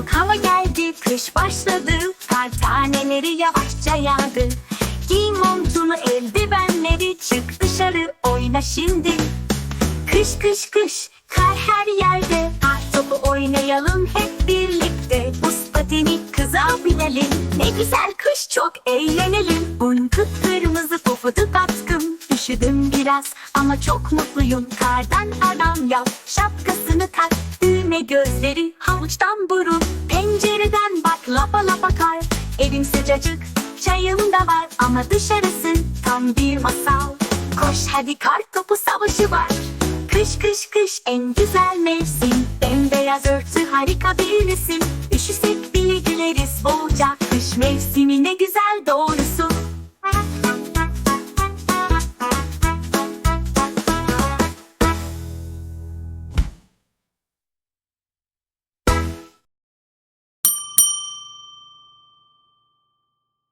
Soğuk hava geldi, kış başladı Kar taneleri yavaşça yağdı. Giy montunu, eldivenleri Çık dışarı, oyna şimdi. Kış kış kış, kar her yerde. Kar topu oynayalım hep birlikte. Buz pateni kıza binelim. Ne güzel kış çok eğlenelim. Un kıpkırmızı pofuduk atkım Üşüdüm biraz ama çok mutluyum. Kardan adam yap, şapkasını tak Düğme gözleri, havuçtan burun Pencereden bak lapa lapa kar. Evim sıcacık, çayım da var Ama dışarısı tam bir masal. Koş hadi kar topu savaşı var. Kış kış kış en güzel mevsim. Bembeyaz örtü harika bir resim. Üşüsek bile güleriz bolca Kış mevsimi ne güzel doğrusu